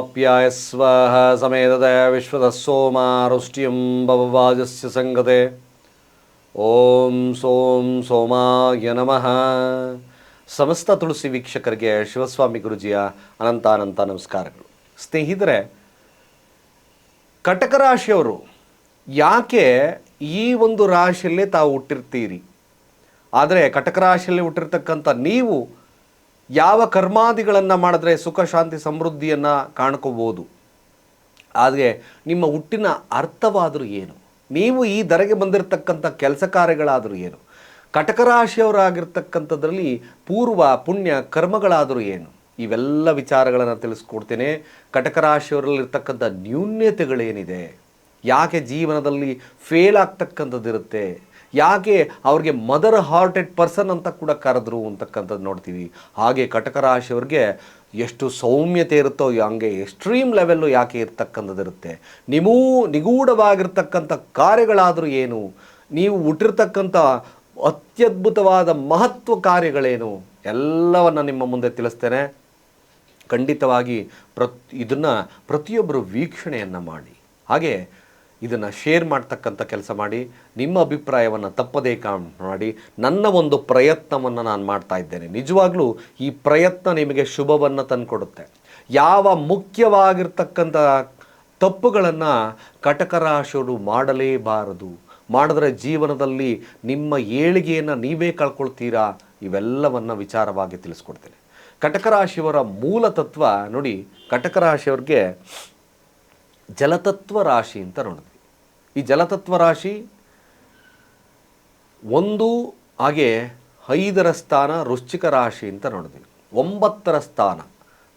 ಆಪ್ಯಾಯ ಸ್ವಹ ಸಮೇತದ ವಿಶ್ವದ ಸೋಮಾರುಷ್ಟ್ಯಂ ಭವವಾಜಸ್ಯ ಸಂಗತೆ ಓಂ ಸೋಂ ಸೋಮಾಯ ನಮಃ ಸಮಸ್ತ ತುಳಸಿ ವೀಕ್ಷಕರಿಗೆ ಶಿವಸ್ವಾಮಿ ಗುರುಜಿಯ ಅನಂತ ಅನಂತ ನಮಸ್ಕಾರಗಳು ಸ್ನೇಹಿತರೆ ಕಟಕ ರಾಶಿಯವರು ಯಾಕೆ ಈ ಒಂದು ರಾಶಿಯಲ್ಲೇ ತಾವು ಹುಟ್ಟಿರ್ತೀರಿ? ಆದರೆ ಕಟಕ ರಾಶಿಯಲ್ಲಿ ಹುಟ್ಟಿರ್ತಕ್ಕಂಥ ನೀವು ಯಾವ ಕರ್ಮಾದಿಗಳನ್ನು ಮಾಡಿದ್ರೆ ಸುಖ, ಶಾಂತಿ, ಸಮೃದ್ಧಿಯನ್ನು ಕಾಣ್ಕೋಬೋದು? ಆದರೆ ನಿಮ್ಮ ಹುಟ್ಟಿನ ಅರ್ಥವಾದರೂ ಏನು? ನೀವು ಈ ದರೆಗೆ ಬಂದಿರತಕ್ಕಂಥ ಕೆಲಸ ಕಾರ್ಯಗಳಾದರೂ ಏನು? ಕಟಕ ರಾಶಿಯವರಾಗಿರ್ತಕ್ಕಂಥದ್ರಲ್ಲಿ ಪೂರ್ವ, ಪುಣ್ಯ ಕರ್ಮಗಳಾದರೂ ಏನು? ಇವೆಲ್ಲ ವಿಚಾರಗಳನ್ನು ತಿಳಿಸ್ಕೊಡ್ತೇನೆ. ಕಟಕ ರಾಶಿಯವರಲ್ಲಿರ್ತಕ್ಕಂಥ ನ್ಯೂನ್ಯತೆಗಳೇನಿದೆ? ಯಾಕೆ ಜೀವನದಲ್ಲಿ ಫೇಲ್ ಆಗ್ತಕ್ಕಂಥದ್ದಿರುತ್ತೆ? ಯಾಕೆ ಅವ್ರಿಗೆ ಮದರ್ ಹಾರ್ಟೆಡ್ ಪರ್ಸನ್ ಅಂತ ಕೂಡ ಕರೆದ್ರು ಅಂತಕ್ಕಂಥದ್ದು ನೋಡ್ತೀವಿ. ಹಾಗೆ ಕಟಕ ರಾಶಿಯವ್ರಿಗೆ ಎಷ್ಟು ಸೌಮ್ಯತೆ ಇರುತ್ತೋ, ಹಂಗೆ ಎಕ್ಸ್ಟ್ರೀಮ್ ಲೆವೆಲ್ಲು ಯಾಕೆ ಇರ್ತಕ್ಕಂಥದ್ದಿರುತ್ತೆ ನಿಮೂ, ನಿಗೂಢವಾಗಿರ್ತಕ್ಕಂಥ ಕಾರ್ಯಗಳಾದರೂ ಏನು? ನೀವು ಹುಟ್ಟಿರ್ತಕ್ಕಂಥ ಅತ್ಯದ್ಭುತವಾದ ಮಹತ್ವ ಕಾರ್ಯಗಳೇನು? ಎಲ್ಲವನ್ನು ನಿಮ್ಮ ಮುಂದೆ ತಿಳಿಸ್ತೇನೆ. ಖಂಡಿತವಾಗಿ ಪ್ರತ್, ಇದನ್ನು ಪ್ರತಿಯೊಬ್ಬರು ವೀಕ್ಷಣೆಯನ್ನು ಮಾಡಿ. ಹಾಗೆ ಇದನ್ನು ಶೇರ್ ಮಾಡ್ತಕ್ಕಂಥ ಕೆಲಸ ಮಾಡಿ, ನಿಮ್ಮ ಅಭಿಪ್ರಾಯವನ್ನು ತಪ್ಪದೇ ಕಾಣ್ ಮಾಡಿ, ನನ್ನ ಒಂದು ಪ್ರಯತ್ನವನ್ನು ನಾನು ಮಾಡ್ತಾ ಇದ್ದೇನೆ. ನಿಜವಾಗ್ಲೂ ಈ ಪ್ರಯತ್ನ ನಿಮಗೆ ಶುಭವನ್ನು ತಂದುಕೊಡುತ್ತೆ. ಯಾವ ಮುಖ್ಯವಾಗಿರ್ತಕ್ಕಂಥ ತಪ್ಪುಗಳನ್ನು ಕಟಕ ರಾಶಿಯವರು ಮಾಡಲೇಬಾರದು. ಮಾಡಿದ್ರೆ ಜೀವನದಲ್ಲಿ ನಿಮ್ಮ ಏಳಿಗೆಯನ್ನು ನೀವೇ ಕಳ್ಕೊಳ್ತೀರಾ? ಇವೆಲ್ಲವನ್ನು ವಿಚಾರವಾಗಿ ತಿಳಿಸ್ಕೊಡ್ತೇನೆ. ಕಟಕರಾಶಿಯವರ ಮೂಲ ತತ್ವ ನೋಡಿ, ಕಟಕರಾಶಿಯವ್ರಿಗೆ ಜಲತತ್ವ ರಾಶಿ ಅಂತ ನೋಡಿದ್ವಿ ಈ ಜಲತತ್ವ ರಾಶಿ ಒಂದು ಹಾಗೆ ಐದರ ಸ್ಥಾನ ವೃಶ್ಚಿಕ ರಾಶಿ ಅಂತ ನೋಡಿದ್ವಿ. ಒಂಬತ್ತರ ಸ್ಥಾನ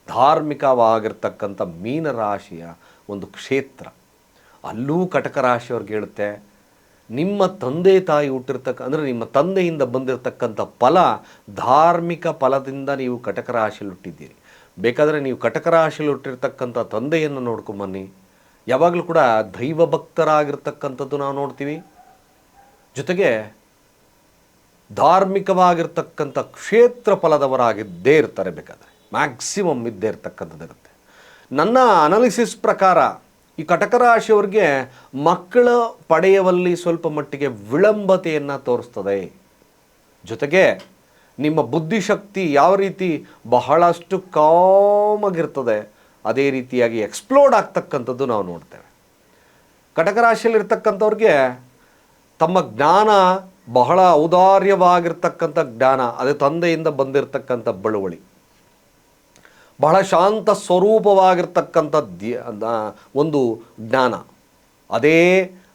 ಧಾರ್ಮಿಕವಾಗಿರ್ತಕ್ಕಂಥ ಮೀನ ರಾಶಿಯ ಒಂದು ಕ್ಷೇತ್ರ. ಅಲ್ಲೂ ಕಟಕ ರಾಶಿಯವ್ರಿಗೆ ಹೇಳುತ್ತೆ, ನಿಮ್ಮ ತಂದೆ ತಾಯಿ ಹುಟ್ಟಿರ್ತಕ್ಕ, ಅಂದರೆ ನಿಮ್ಮ ತಂದೆಯಿಂದ ಬಂದಿರತಕ್ಕಂಥ ಫಲ ಧಾರ್ಮಿಕ ಫಲದಿಂದ ನೀವು ಕಟಕ ರಾಶಿಯಲ್ಲಿ ಹುಟ್ಟಿದ್ದೀರಿ ಬೇಕಾದರೆ ನೀವು ಕಟಕ ರಾಶಿಯಲ್ಲಿ ಹುಟ್ಟಿರ್ತಕ್ಕಂಥ ತಂದೆಯನ್ನು ನೋಡ್ಕೊಂಬನ್ನಿ. ಯಾವಾಗಲೂ ಕೂಡ ದೈವ ಭಕ್ತರಾಗಿರ್ತಕ್ಕಂಥದ್ದು ನಾವು ನೋಡ್ತೀವಿ. ಜೊತೆಗೆ ಧಾರ್ಮಿಕವಾಗಿರ್ತಕ್ಕಂಥ ಕ್ಷೇತ್ರ ಫಲದವರಾಗಿದ್ದೇ ಇರ್ತಾರೆ ಬೇಕಾದರೆ. ಮ್ಯಾಕ್ಸಿಮಮ್ ಇದ್ದೇ ಇರ್ತಕ್ಕಂಥದ್ದಿರುತ್ತೆ ನನ್ನ ಅನಾಲಿಸಿಸ್ ಪ್ರಕಾರ ಈ ಕಟಕ ರಾಶಿಯವ್ರಿಗೆ ಮಕ್ಕಳ ಪಡೆಯುವಲ್ಲಿ ಸ್ವಲ್ಪ ಮಟ್ಟಿಗೆ ವಿಳಂಬತೆಯನ್ನು ತೋರಿಸ್ತದೆ. ಜೊತೆಗೆ ನಿಮ್ಮ ಬುದ್ಧಿಶಕ್ತಿ ಯಾವ ರೀತಿ ಬಹಳಷ್ಟು ಕಾಮಾಗಿರ್ತದೆ. ಅದೇ ರೀತಿಯಾಗಿ ಎಕ್ಸ್ಪ್ಲೋರ್ಡ್ ಆಗ್ತಕ್ಕಂಥದ್ದು ನಾವು ನೋಡ್ತೇವೆ. ಕಟಕ ರಾಶಿಯಲ್ಲಿರ್ತಕ್ಕಂಥವ್ರಿಗೆ ತಮ್ಮ ಜ್ಞಾನ ಬಹಳ ಔದಾರ್ಯವಾಗಿರ್ತಕ್ಕಂಥ ಜ್ಞಾನ, ಅದೇ ತಂದೆಯಿಂದ ಬಂದಿರತಕ್ಕಂಥ ಬಳುವಳಿ. ಬಹಳ ಶಾಂತ ಸ್ವರೂಪವಾಗಿರ್ತಕ್ಕಂಥ ಒಂದು ಜ್ಞಾನ. ಅದೇ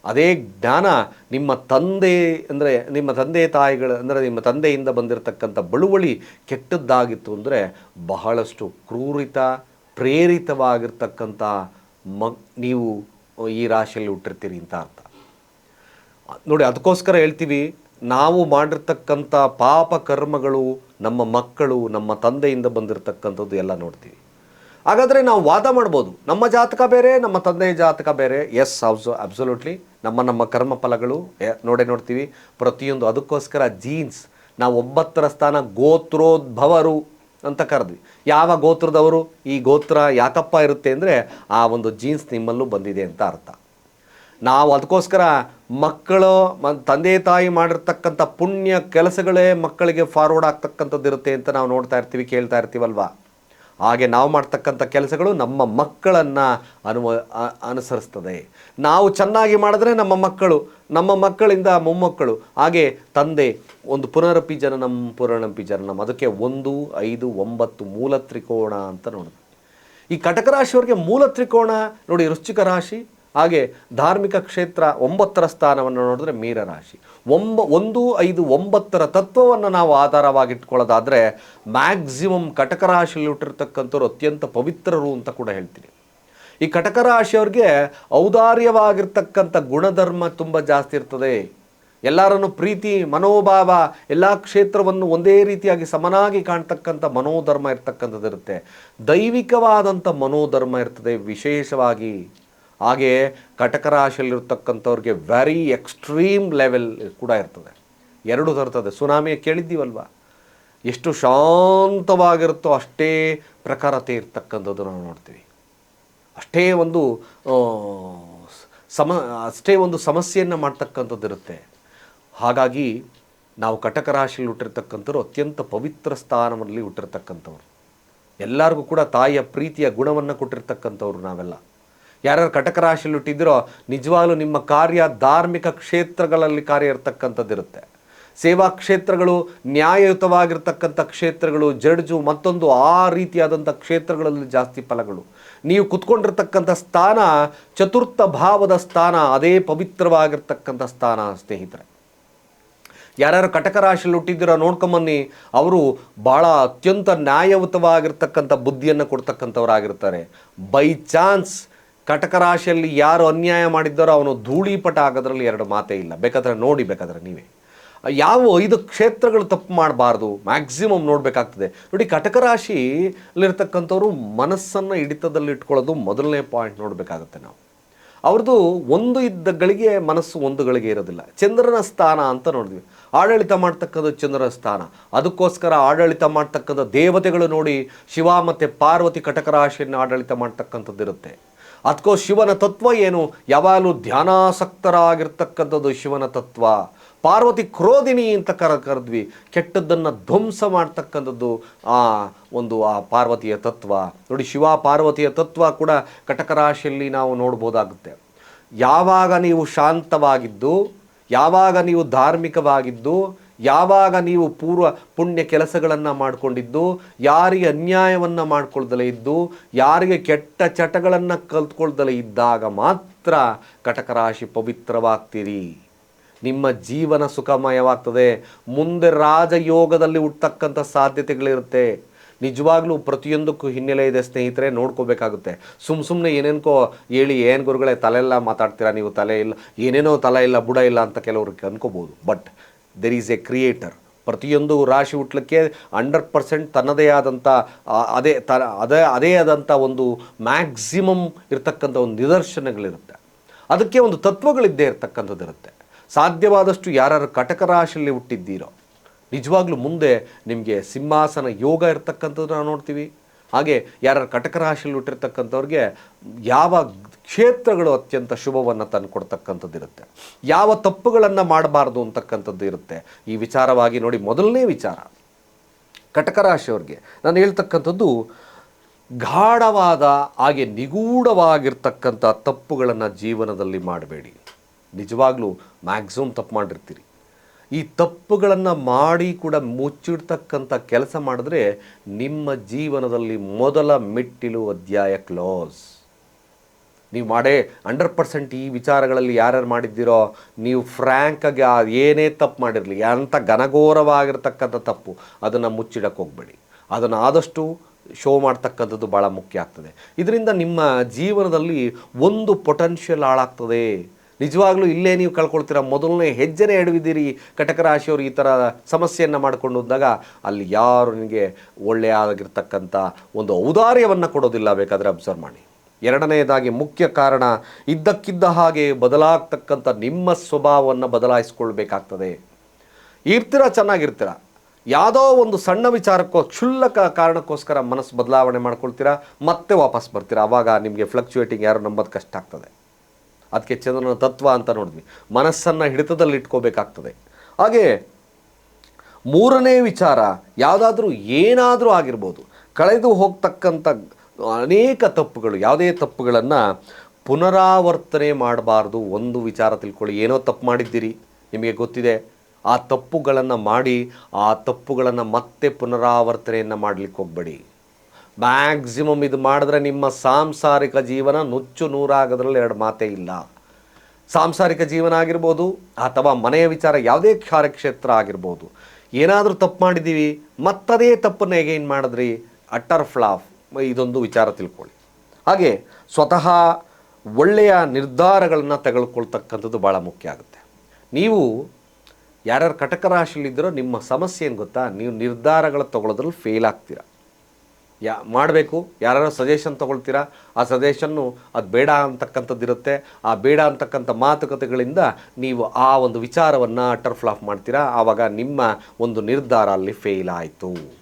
ಅದೇ ಜ್ಞಾನ ನಿಮ್ಮ ತಂದೆ ಅಂದರೆ ನಿಮ್ಮ ತಂದೆ ತಾಯಿಗಳು, ಅಂದರೆ ನಿಮ್ಮ ತಂದೆಯಿಂದ ಬಂದಿರತಕ್ಕಂಥ ಬಳುವಳಿ ಕೆಟ್ಟದ್ದಾಗಿತ್ತು ಅಂದರೆ ಬಹಳಷ್ಟು ಕ್ರೂರಿತ ಪ್ರೇರಿತವಾಗಿರ್ತಕ್ಕಂಥ ಮಗ್, ನೀವು ಈ ರಾಶಿಯಲ್ಲಿ ಹುಟ್ಟಿರ್ತೀರಿ ಅಂತ ಅರ್ಥ. ನೋಡಿ, ಅದಕ್ಕೋಸ್ಕರ ಹೇಳ್ತೀವಿ, ನಾವು ಮಾಡಿರ್ತಕ್ಕಂಥ ಪಾಪ ಕರ್ಮಗಳು ನಮ್ಮ ಮಕ್ಕಳು, ನಮ್ಮ ತಂದೆಯಿಂದ ಬಂದಿರತಕ್ಕಂಥದ್ದು ಎಲ್ಲ ನೋಡ್ತೀವಿ. ಹಾಗಾದರೆ ನಾವು ವಾದ ಮಾಡ್ಬೋದು. ನಮ್ಮ ಜಾತಕ ಬೇರೆ, ನಮ್ಮ ತಂದೆಯ ಜಾತಕ ಬೇರೆ. ಎಸ್ ಅಬ್ಸೊ ಅಬ್ಸೊಲ್ಯೂಟ್ಲಿ ನಮ್ಮ ನಮ್ಮ ಕರ್ಮ ಫಲಗಳು ನೋಡೇ ನೋಡ್ತೀವಿ. ಪ್ರತಿಯೊಂದು ಅದಕ್ಕೋಸ್ಕರ ಜೀನ್ಸ್ ನಾವು ಒಂಬತ್ತರ ಸ್ಥಾನ ಗೋತ್ರೋದ್ಭವರು. ಅಂತ ಕರೆದ್ವಿ. ಯಾವ ಗೋತ್ರದವರು? ಈ ಗೋತ್ರ ಯಾಕಪ್ಪ ಇರುತ್ತೆ ಅಂದರೆ ಆ ಒಂದು ಜೀನ್ಸ್ ನಿಮ್ಮಲ್ಲೂ ಬಂದಿದೆ ಅಂತ ಅರ್ಥ. ನಾವು ಅದಕ್ಕೋಸ್ಕರ ಮಕ್ಕಳು ತಂದೆ ತಾಯಿ ಮಾಡಿರ್ತಕ್ಕಂಥ ಪುಣ್ಯ ಕೆಲಸಗಳೇ ಮಕ್ಕಳಿಗೆ ಫಾರ್ವರ್ಡ್ ಆಗ್ತಕ್ಕಂಥದ್ದು ಇರುತ್ತೆ ಅಂತ ನಾವು ನೋಡ್ತಾ ಇರ್ತೀವಿ, ಕೇಳ್ತಾ ಇರ್ತೀವಲ್ವಾ? ಹಾಗೆ ನಾವು ಮಾಡ್ತಕ್ಕಂಥ ಕೆಲಸಗಳು ನಮ್ಮ ಮಕ್ಕಳನ್ನು ಅನುವ ಅನುಸರಿಸ್ತದೆ. ನಾವು ಚೆನ್ನಾಗಿ ಮಾಡಿದ್ರೆ ನಮ್ಮ ಮಕ್ಕಳು, ನಮ್ಮ ಮಕ್ಕಳಿಂದ ಮೊಮ್ಮಕ್ಕಳು, ಹಾಗೆ ತಂದೆ ಒಂದು ಪುನರಪಿ ಜನನಂ ಪುನರಪಿ ಜನನಂ, ಅದಕ್ಕೆ ಒಂದು, ಐದು, ಒಂಬತ್ತು ಮೂಲ ತ್ರಿಕೋಣ ಅಂತ ನೋಡಿದ್ವಿ ಈ ಕಟಕ ರಾಶಿಯವರಿಗೆ ಮೂಲ ತ್ರಿಕೋಣ ನೋಡಿ ವೃಶ್ಚಿಕ ರಾಶಿ ಹಾಗೆ ಧಾರ್ಮಿಕ ಕ್ಷೇತ್ರ ಒಂಬತ್ತರ ಸ್ಥಾನವನ್ನು ನೋಡಿದ್ರೆ ಮೀನ ರಾಶಿ. ಒಂಬ, ಒಂದು, ಐದು, ಒಂಬತ್ತರ ತತ್ವವನ್ನು ನಾವು ಆಧಾರವಾಗಿಟ್ಕೊಳ್ಳೋದಾದರೆ ಮ್ಯಾಕ್ಸಿಮಮ್ ಕಟಕ ರಾಶಿಯಲ್ಲಿ ಹುಟ್ಟಿರ್ತಕ್ಕಂಥವ್ರು ಅತ್ಯಂತ ಪವಿತ್ರರು ಅಂತ ಕೂಡ ಹೇಳ್ತೀನಿ. ಈ ಕಟಕ ರಾಶಿಯವ್ರಿಗೆ ಔದಾರ್ಯವಾಗಿರ್ತಕ್ಕಂಥ ಗುಣಧರ್ಮ ತುಂಬ ಜಾಸ್ತಿ ಇರ್ತದೆ. ಎಲ್ಲರನ್ನು ಪ್ರೀತಿ, ಮನೋಭಾವ, ಎಲ್ಲ ಕ್ಷೇತ್ರವನ್ನು ಒಂದೇ ರೀತಿಯಾಗಿ ಸಮನಾಗಿ ಕಾಣ್ತಕ್ಕಂಥ ಮನೋಧರ್ಮ ಇರ್ತಕ್ಕಂಥದ್ದು ಇರುತ್ತೆ ದೈವಿಕವಾದಂಥ ಮನೋಧರ್ಮ ಇರ್ತದೆ ವಿಶೇಷವಾಗಿ. ಹಾಗೆ ಕಟಕ ರಾಶಿಯಲ್ಲಿರ್ತಕ್ಕಂಥವ್ರಿಗೆ ವೆರಿ ಎಕ್ಸ್ಟ್ರೀಮ್ ಲೆವೆಲ್ ಕೂಡ ಇರ್ತದೆ. ಎರಡು ತರ್ತದೆ ಸುನಾಮಿ ಕೇಳಿದ್ದೀವಲ್ವ? ಎಷ್ಟು ಶಾಂತವಾಗಿರುತ್ತೋ ಅಷ್ಟೇ ಪ್ರಖರತೆ ಇರ್ತಕ್ಕಂಥದ್ದು ನಾವು ನೋಡ್ತೀವಿ. ಅಷ್ಟೇ ಒಂದು ಸಮ, ಅಷ್ಟೇ ಒಂದು ಸಮಸ್ಯೆಯನ್ನು ಮಾಡ್ತಕ್ಕಂಥದ್ದು ಇರುತ್ತೆ. ಹಾಗಾಗಿ ನಾವು ಕಟಕ ರಾಶಿಯಲ್ಲಿ ಹುಟ್ಟಿರ್ತಕ್ಕಂಥವ್ರು ಅತ್ಯಂತ ಪವಿತ್ರ ಸ್ಥಾನದಲ್ಲಿ ಹುಟ್ಟಿರ್ತಕ್ಕಂಥವ್ರು. ಎಲ್ಲರಿಗೂ ಕೂಡ ತಾಯಿಯ ಪ್ರೀತಿಯ ಗುಣವನ್ನು ಕೊಟ್ಟಿರ್ತಕ್ಕಂಥವ್ರು ನಾವೆಲ್ಲ. ಯಾರ್ಯಾರು ಕಟಕ ರಾಶಿಯಲ್ಲಿ ಹುಟ್ಟಿದ್ರೋ ನಿಜವಾಗ್ಲೂ ನಿಮ್ಮ ಕಾರ್ಯ ಧಾರ್ಮಿಕ ಕ್ಷೇತ್ರಗಳಲ್ಲಿ ಕಾರ್ಯ ಇರತಕ್ಕಂಥದ್ದಿರುತ್ತೆ ಸೇವಾ ಕ್ಷೇತ್ರಗಳು ನ್ಯಾಯಯುತವಾಗಿರ್ತಕ್ಕಂಥ ಕ್ಷೇತ್ರಗಳು, ಜಡ್ಜು ಮತ್ತೊಂದು ಆ ರೀತಿಯಾದಂಥ ಕ್ಷೇತ್ರಗಳಲ್ಲಿ ಜಾಸ್ತಿ ಫಲಗಳು. ನೀವು ಕುತ್ಕೊಂಡಿರ್ತಕ್ಕಂಥ ಸ್ಥಾನ ಚತುರ್ಥ ಭಾವದ ಸ್ಥಾನ, ಅದೇ ಪವಿತ್ರವಾಗಿರ್ತಕ್ಕಂಥ ಸ್ಥಾನ ಸ್ನೇಹಿತರೆ. ಯಾರ್ಯಾರು ಕಟಕ ರಾಶಿಯಲ್ಲಿ ಹುಟ್ಟಿದ್ದೀರೋ ನೋಡ್ಕೊಂಬನ್ನಿ, ಅವರು ಭಾಳ ಅತ್ಯಂತ ನ್ಯಾಯಯುತವಾಗಿರ್ತಕ್ಕಂಥ ಬುದ್ಧಿಯನ್ನು ಕೊಡ್ತಕ್ಕಂಥವ್ರಾಗಿರ್ತಾರೆ. ಬೈ ಚಾನ್ಸ್ ಕಟಕ ರಾಶಿಯಲ್ಲಿ ಯಾರು ಅನ್ಯಾಯ ಮಾಡಿದ್ದಾರೋ ಅವನು ಧೂಳಿಪಟ ಆಗೋದ್ರಲ್ಲಿ ಎರಡು ಮಾತೇ ಇಲ್ಲ. ಬೇಕಾದ್ರೆ ನೋಡಿ, ಬೇಕಾದ್ರೆ ನೀವೇ. ಯಾವ ಐದು ಕ್ಷೇತ್ರಗಳು ತಪ್ಪು ಮಾಡಬಾರ್ದು ಮ್ಯಾಕ್ಸಿಮಮ್ ನೋಡಬೇಕಾಗ್ತದೆ. ನೋಡಿ, ಕಟಕ ರಾಶಿಲಿರ್ತಕ್ಕಂಥವ್ರು ಮನಸ್ಸನ್ನು ಹಿಡಿತದಲ್ಲಿ ಇಟ್ಕೊಳ್ಳೋದು ಮೊದಲನೇ ಪಾಯಿಂಟ್ ನೋಡಬೇಕಾಗುತ್ತೆ ನಾವು. ಅವ್ರದ್ದು ಒಂದು ಇದ್ದ ಗಳಿಗೆ ಮನಸ್ಸು ಒಂದು ಗಳಿಗೆ ಇರೋದಿಲ್ಲ. ಚಂದ್ರನ ಸ್ಥಾನ ಅಂತ ನೋಡಿದ್ವಿ. ಆಡಳಿತ ಮಾಡ್ತಕ್ಕಂಥ ಚಂದ್ರನ ಸ್ಥಾನ. ಅದಕ್ಕೋಸ್ಕರ ಆಡಳಿತ ಮಾಡ್ತಕ್ಕಂಥ ದೇವತೆಗಳು ನೋಡಿ ಶಿವ ಮತ್ತು ಪಾರ್ವತಿ ಕಟಕ ರಾಶಿಯನ್ನು ಆಡಳಿತ ಮಾಡ್ತಕ್ಕಂಥದ್ದು ಇರುತ್ತೆ ಅದಕ್ಕೋ ಶಿವನ ತತ್ವ ಏನು? ಯಾವಾಗಲೂ ಧ್ಯಾನಾಸಕ್ತರಾಗಿರ್ತಕ್ಕಂಥದ್ದು ಶಿವನ ತತ್ವ. ಪಾರ್ವತಿ ಕ್ರೋಧಿನಿ ಅಂತ ಕರ ಕರೆದ್ವಿ. ಕೆಟ್ಟದ್ದನ್ನು ಧ್ವಂಸ ಮಾಡ್ತಕ್ಕಂಥದ್ದು ಆ ಒಂದು ಆ ಪಾರ್ವತಿಯ ತತ್ವ. ನೋಡಿ, ಶಿವ ಪಾರ್ವತಿಯ ತತ್ವ ಕೂಡ ಕಟಕ ರಾಶಿಯಲ್ಲಿ ನಾವು ನೋಡ್ಬೋದಾಗುತ್ತೆ. ಯಾವಾಗ ನೀವು ಶಾಂತವಾಗಿದ್ದು, ಯಾವಾಗ ನೀವು ಧಾರ್ಮಿಕವಾಗಿದ್ದು ಯಾವಾಗ ನೀವು ಪೂರ್ವ ಪುಣ್ಯ ಕೆಲಸಗಳನ್ನು ಮಾಡಿಕೊಂಡಿದ್ದು, ಯಾರಿಗೆ ಅನ್ಯಾಯವನ್ನು ಮಾಡ್ಕೊಳ್ದಲೇ ಇದ್ದು, ಯಾರಿಗೆ ಕೆಟ್ಟ ಚಟಗಳನ್ನು ಕಲ್ತ್ಕೊಳ್ದಲೇ ಇದ್ದಾಗ ಮಾತ್ರ ಕಟಕರಾಶಿ ಪವಿತ್ರವಾಗ್ತೀರಿ. ನಿಮ್ಮ ಜೀವನ ಸುಖಮಯವಾಗ್ತದೆ. ಮುಂದೆ ರಾಜಯೋಗದಲ್ಲಿ ಹುಟ್ಟತಕ್ಕಂಥ ಸಾಧ್ಯತೆಗಳಿರುತ್ತೆ. ನಿಜವಾಗ್ಲೂ ಪ್ರತಿಯೊಂದಕ್ಕೂ ಹಿನ್ನೆಲೆ ಇದೆ ಸ್ನೇಹಿತರೆ, ನೋಡ್ಕೋಬೇಕಾಗುತ್ತೆ. ಸುಮ್ಮ ಸುಮ್ಮನೆ ಏನೇನ್ಕೋ ಹೇಳಿ, ಏನು ಗುರುಗಳೇ ತಲೆ ಎಲ್ಲ ಮಾತಾಡ್ತೀರಾ ನೀವು? ತಲೆ ಇಲ್ಲ, ಏನೇನೋ ತಲೆ ಇಲ್ಲ, ಬುಡ ಇಲ್ಲ ಅಂತ ಕೆಲವ್ರಿಗೆ ಅನ್ಕೋಬೋದು. But there is a creator ಪ್ರತಿಯೊಂದು ರಾಶಿ ಹುಟ್ಲಿಕ್ಕೆ ಹಂಡ್ರೆಡ್ ಪರ್ಸೆಂಟ್ ತನ್ನದೇ ಆದಂಥ ಅದೇ, ತ, ಅದೇ ಅದೇ ಆದಂಥ ಒಂದು ಮ್ಯಾಕ್ಸಿಮಮ್ ಇರತಕ್ಕಂಥ ಒಂದು ನಿದರ್ಶನಗಳಿರುತ್ತೆ. ಅದಕ್ಕೆ ಒಂದು ತತ್ವಗಳಿದ್ದೇ ಇರ್ತಕ್ಕಂಥದ್ದು ಇರುತ್ತೆ. ಸಾಧ್ಯವಾದಷ್ಟು ಯಾರು ಕಟಕ ರಾಶಿಯಲ್ಲಿ ಹುಟ್ಟಿದ್ದೀರೋ, ನಿಜವಾಗ್ಲೂ ಮುಂದೆ ನಿಮಗೆ ಸಿಂಹಾಸನ ಯೋಗ ಇರ್ತಕ್ಕಂಥದ್ದು ನಾವು ನೋಡ್ತೀವಿ. ಹಾಗೆ ಯಾರು ಕಟಕ ರಾಶಿಯಲ್ಲಿ ಹುಟ್ಟಿರ್ತಕ್ಕಂಥವ್ರಿಗೆ ಯಾವ ಕ್ಷೇತ್ರಗಳು ಅತ್ಯಂತ ಶುಭವನ್ನು ತಂದು ಕೊಡ್ತಕ್ಕಂಥದ್ದು ಇರುತ್ತೆ ಯಾವ ತಪ್ಪುಗಳನ್ನು ಮಾಡಬಾರ್ದು ಅಂತಕ್ಕಂಥದ್ದು ಇರುತ್ತೆ ಈ ವಿಚಾರವಾಗಿ ನೋಡಿ ಮೊದಲನೇ ವಿಚಾರ. ಕಟಕ ರಾಶಿಯವ್ರಿಗೆ ನಾನು ಹೇಳ್ತಕ್ಕಂಥದ್ದು, ಗಾಢವಾದ, ಹಾಗೆ ನಿಗೂಢವಾಗಿರ್ತಕ್ಕಂಥ ತಪ್ಪುಗಳನ್ನು ಜೀವನದಲ್ಲಿ ಮಾಡಬೇಡಿ. ನಿಜವಾಗ್ಲೂ ಮ್ಯಾಕ್ಸಿಮಮ್ ತಪ್ಪು ಮಾಡಿರ್ತೀರಿ. ಈ ತಪ್ಪುಗಳನ್ನು ಮಾಡಿ ಕೂಡ ಮುಚ್ಚಿಡ್ತಕ್ಕಂಥ ಕೆಲಸ ಮಾಡಿದ್ರೆ ನಿಮ್ಮ ಜೀವನದಲ್ಲಿ ಮೊದಲ ಮೆಟ್ಟಿಲು ಅಧ್ಯಾಯ ಕ್ಲೋಸ್. ನೀವು ಮಾಡೇ ಹಂಡ್ರೆಡ್ ಪರ್ಸೆಂಟ್ ಈ ವಿಚಾರಗಳಲ್ಲಿ ಯಾರ್ಯಾರು ಮಾಡಿದ್ದೀರೋ ನೀವು ಫ್ರ್ಯಾಂಕಾಗಿ ಏನೇ ತಪ್ಪು ಮಾಡಿರಲಿ ಅಂಥ ಘನಘೋರವಾಗಿರ್ತಕ್ಕಂಥ ತಪ್ಪು, ಅದನ್ನು ಮುಚ್ಚಿಡಕ್ಕೆ ಹೋಗಬೇಡಿ. ಅದನ್ನು ಆದಷ್ಟು ಶೋ ಮಾಡ್ತಕ್ಕಂಥದ್ದು ಭಾಳ ಮುಖ್ಯ ಆಗ್ತದೆ. ಇದರಿಂದ ನಿಮ್ಮ ಜೀವನದಲ್ಲಿ ಒಂದು ಪೊಟೆನ್ಷಿಯಲ್ ಹಾಳಾಗ್ತದೆ. ನಿಜವಾಗ್ಲೂ ಇಲ್ಲೇ ನೀವು ಕಳ್ಕೊಳ್ತೀರ, ಮೊದಲನೇ ಹೆಜ್ಜೆನೇ ಎಡವಿದ್ದೀರಿ ಕಟಕ ರಾಶಿಯವರು ಈ ಥರ ಸಮಸ್ಯೆಯನ್ನು ಮಾಡಿಕೊಂಡು ಹೋದಾಗ, ಅಲ್ಲಿ ಯಾರು ನಿಮಗೆ ಒಳ್ಳೆಯ ಒಳ್ಳೆಯಾಗಿರ್ತಕ್ಕಂಥ ಒಂದು ಔದಾರ್ಯವನ್ನು ಕೊಡೋದಿಲ್ಲ ಬೇಕಾದರೆ ಅಬ್ಸರ್ವ್ ಮಾಡಿ. ಎರಡನೆಯದಾಗಿ ಮುಖ್ಯ ಕಾರಣ ಇದ್ದಕ್ಕಿದ್ದ ಹಾಗೆ ಬದಲಾಗ್ತಕ್ಕಂಥ ನಿಮ್ಮ ಸ್ವಭಾವವನ್ನು ಬದಲಾಯಿಸ್ಕೊಳ್ಬೇಕಾಗ್ತದೆ. ಇರ್ತೀರ, ಚೆನ್ನಾಗಿರ್ತೀರ? ಯಾವುದೋ ಒಂದು ಸಣ್ಣ ವಿಚಾರಕ್ಕೋ ಕ್ಷುಲ್ಲಕ ಕಾರಣಕ್ಕೋಸ್ಕರ ಮನಸ್ಸು ಬದಲಾವಣೆ ಮಾಡ್ಕೊಳ್ತೀರಾ? ಮತ್ತೆ ವಾಪಸ್ ಬರ್ತೀರಾ? ಆವಾಗ ನಿಮಗೆ ಫ್ಲಕ್ಚುಯೇಟಿಂಗ್ ಯಾರು ನಂಬೋದು ಕಷ್ಟ ಆಗ್ತದೆ. ಅದಕ್ಕೆ ಚಂದ್ರನ ತತ್ವ ಅಂತ ನೋಡಿದ್ವಿ. ಮನಸ್ಸನ್ನು ಹಿಡಿತದಲ್ಲಿ ಇಟ್ಕೋಬೇಕಾಗ್ತದೆ. ಹಾಗೆ ಮೂರನೇ ವಿಚಾರ, ಯಾವುದಾದ್ರೂ ಏನಾದರೂ ಆಗಿರ್ಬೋದು. ಕಳೆದು ಹೋಗ್ತಕ್ಕಂಥ ಅನೇಕ ತಪ್ಪುಗಳು, ಯಾವುದೇ ತಪ್ಪುಗಳನ್ನು ಪುನರಾವರ್ತನೆ ಮಾಡಬಾರ್ದು. ಒಂದು ವಿಚಾರ ತಿಳ್ಕೊಳ್ಳಿ. ಏನೋ ತಪ್ಪು ಮಾಡಿದ್ದೀರಿ? ನಿಮಗೆ ಗೊತ್ತಿದೆ. ಆ ತಪ್ಪುಗಳನ್ನು ಮಾಡಿ, ಆ ತಪ್ಪುಗಳನ್ನು ಮತ್ತೆ ಪುನರಾವರ್ತನೆಯನ್ನು ಮಾಡಲಿಕ್ಕೆ ಹೋಗಬೇಡಿ. ಮ್ಯಾಕ್ಸಿಮಮ್ ಇದು ಮಾಡಿದ್ರೆ ನಿಮ್ಮ ಸಾಂಸಾರಿಕ ಜೀವನ ನುಚ್ಚು ನೂರಾಗದ್ರಲ್ಲಿ ಎರಡು ಮಾತೇ ಇಲ್ಲ. ಸಾಂಸಾರಿಕ ಜೀವನ ಆಗಿರ್ಬೋದು ಅಥವಾ ಮನೆಯ ವಿಚಾರ ಯಾವುದೇ ಕಾರ್ಯಕ್ಷೇತ್ರ ಆಗಿರ್ಬೋದು. ಏನಾದರೂ ತಪ್ಪು ಮಾಡಿದ್ದೀವಿ, ಮತ್ತದೇ ತಪ್ಪನ್ನು ಎಗೈನ್ ಮಾಡಿದ್ರಿ ಅಟ್ಟರ್ ಫ್ಲಾಫ್ ಇದೊಂದು ವಿಚಾರ ತಿಳ್ಕೊಳ್ಳಿ. ಹಾಗೆ ಸ್ವತಃ ಒಳ್ಳೆಯ ನಿರ್ಧಾರಗಳನ್ನು ತೆಗೆದುಕೊಳ್ತಕ್ಕಂಥದ್ದು ಭಾಳ ಮುಖ್ಯ ಆಗುತ್ತೆ. ನೀವು ಯಾರ್ಯಾರು ಕಟಕ ರಾಶಿಯಲ್ಲಿದ್ದರೋ ನಿಮ್ಮ ಸಮಸ್ಯೆ ಏನು ಗೊತ್ತಾ? ನೀವು ನಿರ್ಧಾರಗಳು ತೊಗೊಳೋದ್ರಲ್ಲಿ ಫೇಲ್ ಆಗ್ತೀರಾ. ಯಾ, ಮಾಡಬೇಕು ಯಾರು ಸಜೆಷನ್ ತೊಗೊಳ್ತೀರಾ? ಆ ಸಜೆಷನ್ನು ಅದು ಬೇಡ ಅಂತಕ್ಕಂಥದ್ದು ಇರುತ್ತೆ ಆ ಬೇಡ ಅಂತಕ್ಕಂಥ ಮಾತುಕತೆಗಳಿಂದ ನೀವು ಆ ಒಂದು ವಿಚಾರವನ್ನು ಟರ್ಫ್ಲಾಫ್ ಮಾಡ್ತೀರಾ? ಆವಾಗ ನಿಮ್ಮ ಒಂದು ನಿರ್ಧಾರ ಅಲ್ಲಿ ಫೇಲ್ ಆಯಿತು.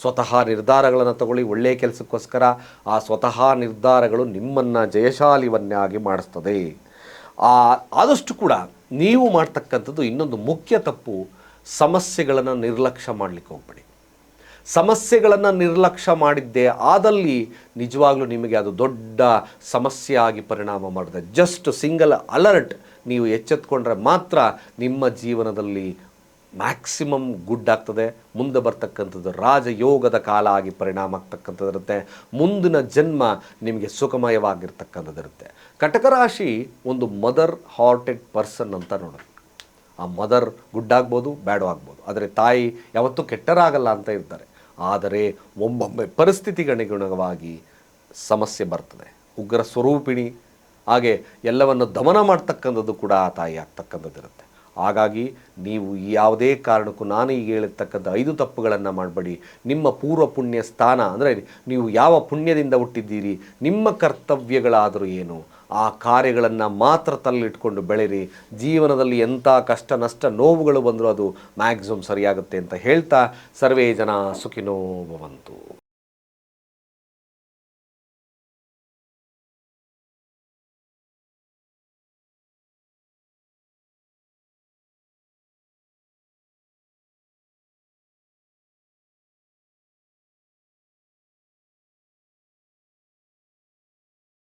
ಸ್ವತಃ ನಿರ್ಧಾರಗಳನ್ನು ತಗೊಳ್ಳಿ ಒಳ್ಳೆಯ ಕೆಲಸಕ್ಕೋಸ್ಕರ ಆ ಸ್ವತಃ ನಿರ್ಧಾರಗಳು ನಿಮ್ಮನ್ನು ಜಯಶಾಲಿವನ್ನಾಗಿ ಮಾಡಿಸ್ತದೆ. ಆ, ಆದಷ್ಟು ಕೂಡ ನೀವು ಮಾಡ್ತಕ್ಕಂಥದ್ದು ಇನ್ನೊಂದು ಮುಖ್ಯ ತಪ್ಪು, ಸಮಸ್ಯೆಗಳನ್ನು ನಿರ್ಲಕ್ಷ್ಯ ಮಾಡಲಿಕ್ಕೆ ಹೋಗ್ಬೇಡಿ. ಸಮಸ್ಯೆಗಳನ್ನು ನಿರ್ಲಕ್ಷ್ಯ ಮಾಡಿದ್ದೆ ಆದಲ್ಲಿ ನಿಜವಾಗ್ಲೂ ನಿಮಗೆ ಅದು ದೊಡ್ಡ ಸಮಸ್ಯೆಯಾಗಿ ಪರಿಣಾಮ ಮಾಡಿದೆ ಜಸ್ಟ್ ಸಿಂಗಲ್ ಅಲರ್ಟ್ ನೀವು ಎಚ್ಚೆತ್ಕೊಂಡ್ರೆ ಮಾತ್ರ ನಿಮ್ಮ ಜೀವನದಲ್ಲಿ ಮ್ಯಾಕ್ಸಿಮಮ್ ಗುಡ್ ಆಗ್ತದೆ. ಮುಂದೆ ಬರ್ತಕ್ಕಂಥದ್ದು ರಾಜಯೋಗದ ಕಾಲ ಆಗಿ ಪರಿಣಾಮ ಆಗ್ತಕ್ಕಂಥದ್ದಿರುತ್ತೆ. ಮುಂದಿನ ಜನ್ಮ ನಿಮಗೆ ಸುಖಮಯವಾಗಿರ್ತಕ್ಕಂಥದ್ದಿರುತ್ತೆ. ಕಟಕರಾಶಿ ಕಟಕ ರಾಶಿ ಒಂದು ಮದರ್ ಹಾರ್ಟೆಡ್ ಪರ್ಸನ್ ಅಂತ ನೋಡೋದು ಆ ಮದರ್ ಗುಡ್ ಆಗ್ಬೋದು ಬ್ಯಾಡ್ ಆಗ್ಬೋದು. ಆದರೆ ತಾಯಿ ಯಾವತ್ತೂ ಕೆಟ್ಟರಾಗಲ್ಲ ಅಂತ ಇರ್ತಾರೆ. ಆದರೆ ಒಮ್ಮೊಮ್ಮೆ ಪರಿಸ್ಥಿತಿಗನುಗುಣವಾಗಿ ಸಮಸ್ಯೆ ಬರ್ತದೆ. ಉಗ್ರ ಸ್ವರೂಪಿಣಿ. ಹಾಗೆ ಎಲ್ಲವನ್ನು ದಮನ ಮಾಡ್ತಕ್ಕಂಥದ್ದು ಕೂಡ ಆ ತಾಯಿ ಆಗ್ತಕ್ಕಂಥದ್ದು ಇರುತ್ತೆ ಹಾಗಾಗಿ ನೀವು ಯಾವುದೇ ಕಾರಣಕ್ಕೂ ನಾನು ಈಗ ಹೇಳಿರ್ತಕ್ಕಂಥ ಐದು ತಪ್ಪುಗಳನ್ನು ಮಾಡಬೇಡಿ. ನಿಮ್ಮ ಪೂರ್ವ ಪುಣ್ಯ ಸ್ಥಾನ ಅಂದರೆ ನೀವು ಯಾವ ಪುಣ್ಯದಿಂದ ಹುಟ್ಟಿದ್ದೀರಿ, ನಿಮ್ಮ ಕರ್ತವ್ಯಗಳಾದರೂ ಏನು? ಆ ಕಾರ್ಯಗಳನ್ನು ಮಾತ್ರ ತಲ್ಲಿಟ್ಕೊಂಡು ಬೆಳೆರಿ ಜೀವನದಲ್ಲಿ ಎಂಥ ಕಷ್ಟ, ನಷ್ಟ, ನೋವುಗಳು ಬಂದರೂ ಅದು ಮ್ಯಾಕ್ಸಿಮಮ್ ಸರಿಯಾಗುತ್ತೆ ಅಂತ ಹೇಳ್ತಾ ಸರ್ವೇ ಜನ ಸುಖಿನೋ ಭವಂತು.